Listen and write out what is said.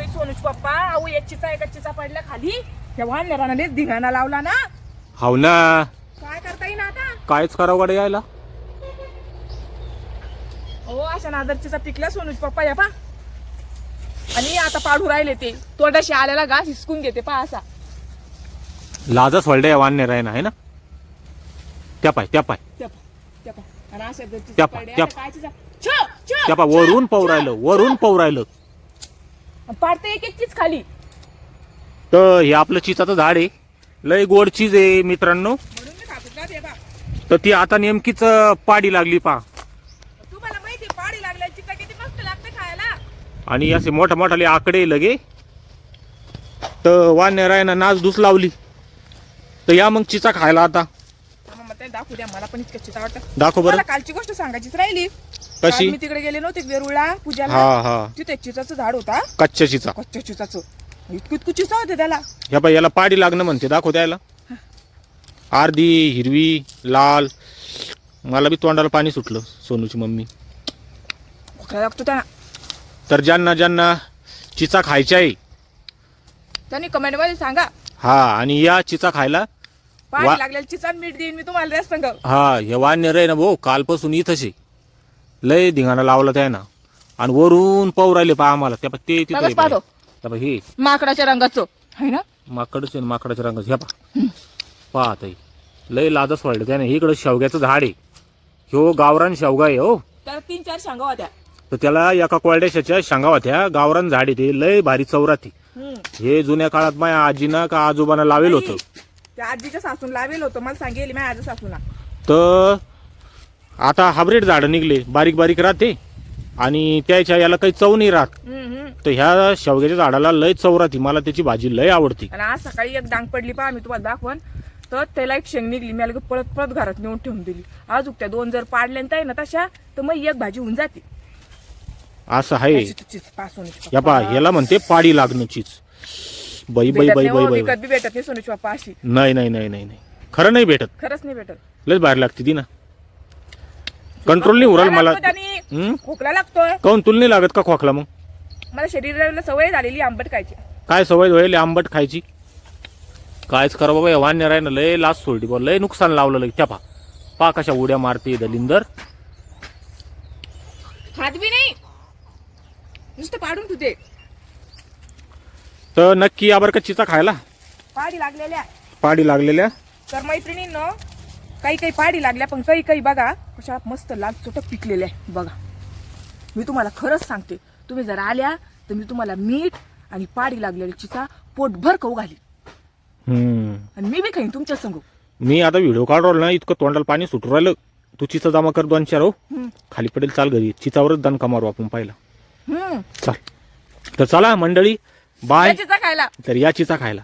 बाई सोनूच पप्पा अहो एक चिचा एका चिचा पडल्या खाली. तेव्हा नेरानानेच धिंगाणा लावला ना. हाव ना. काय करता येईल आता? कायच करावं गड्या यायला. हो अशा नादरचीचा पिकला सोनूच पप्पा या पा. आणि आता पाडू राहिले ते. तोंडाशी आलेला घास हिसकून घेते पा असा. लाजच वळड्या वान्य राही ना है ना? त्या पाय त्या पाय. त्या पहा, त्या पहा. आणि अशा जर चिचा त्या पहा, पडल्या, त्या आता काय चिचा? छ, छ, त्या पाय छ, वरून छ. पाऊ राहिलं वरून पाऊ राहिलं पाडते एक एक चीज खाली. तर हे आपलं चिचाचं झाड आहे. लय गोड चीज आहे मित्रांनो. म्हणून मी खात होता ते बा. तर ती आता नेमकीच अं, पाडी लागली पा तुम्हाला माहिती आहे, पाडी लागल्या किती मस्त लागते खायला. आणि असे मोठा मोठाले आकडे लगे. तर वान्य रायना नाच धूस लावली. तर या मग चिचा खायला आता. मग दाखवू द्या मला पण इतकं चिता वाटतं दाखव बरं. मला कालची गोष्ट सांगायचीच राहिली. कशी काल मी तिकडे गेले नव्हते वेरुळा पूजाला. हा हा. तिथे चिचाचं झाड होता. कच्च्या चिचा कच्च्या चिचाचं. इतकं इतकं चिचा होते त्याला. ह्या पाय याला पाडी लागणं म्हणते दाखव द्यायला अर्धी हिरवी लाल. मला बी तोंडाला पाणी सुटलं सोनूची मम्मी. खोकला लागतो त्यांना तर ज्यांना ज्यांना चिचा खायच्या आहे त्यांनी कमेंटमध्ये सांगा. हा आणि या चिचा खायला पाणी वा- लागलेलं चिचा मीठ देईन मी तुम्हाला रेस सांग. हा हे वान्य रे ना भाऊ कालपासून इथंच आहे. लय धिंगाणा लावला त्या ना आणि वरून पाऊ राहिले पहा आम्हाला. त्या पहा ते तिथं लगेच पाहतो. पहा. पहा हे. माकडाच्या रंगाचं. है ना? माकडच आहे ना, माकडाच्या रंगाचं. ह्या पहा. पाहत आहे लय लाजच वाढलं त्याने. इकडं शेवग्याचं झाड आहे. ह्यो गावरान शेवगा आहे हो. तर तीन चार शांगा होत्या. तर त्याला एका कोरड्याशाच्या शेंगा होत्या. गावरान झाड आहे ते. लय भारी चौराती. हे जुन्या काळात माझ्या आजीनं का आजोबानं लावेल होतं. त्या आजीच्या सासून लावेल होतं. मला सांगेल माझ्या आजी सासूला तर आता हायब्रिड झाडं निघले बारीक बारीक राहते. आणि त्याच्या याला काही चव नाही राहत. तर ह्या शेवग्याच्या झाडाला लय चव राहते. मला त्याची भाजी लय आवडते. आणि आज सकाळी एक डांग पडली पहा मी तुम्हाला दाखवण तर त्याला एक शेंग निघली. मी पळत पळत घरात नेऊन ठेवून दिली. आज त्या दोन जर पाडल्या आहे ना तशा तर मग एक भाजी होऊन जाते. असं आहे. या पा याला म्हणते पाडी लागणं चीज. बाई बाई बाई बाई हो, बाई विकत बी भेटत नाही सोनूची बाप्पा अशी. नाही नाही नाही नाही नाही. खरं नाही भेटत. खरंच नाही भेटत. लयच बाहेर लागते ती ना. कंट्रोल नाही उराल मला. हम्म? खोकला लागतोय. काऊन तुला नाही लागत का खोकला मग? मला शरीराला सवय झालेली आंबट खायची. काय सवय व्हायला आंबट खायची? कायच करा बाबा वान्य राहिलं लय लाच सोडली बा लय नुकसान लावलं लय. त्या पा पा कशा उड्या मारते दलिंदर. खात बी नाही. नुसतं पाडून ठेवते. तर नक्की या बरं का चिचा खायला. पाडी लागलेल्या. पाडी लागलेल्या. तर मैत्रिणींनो काही काही पाडी लागल्या पण काही काही बघा कशा मस्त लाल चोटक पिकलेल्या आहे बघा. मी तुम्हाला खरंच सांगते तुम्ही जर आल्या तर मी तुम्हाला मीठ आणि पाडी लागलेली चिचा पोटभर खाऊ घाली आणि मी बी खाईन तुमच्या संग. मी आता व्हिडिओ काढू ना इतकं तोंडाला पाणी सुटू राहिलं. तू चिचा जमा कर दोन चार हो. खाली पडेल चाल घरी. चिचावरच दणका मारू आपण पाहिला. चाल. तर चला मंडळी बाय चिचा खायला. तर या चिचा खायला.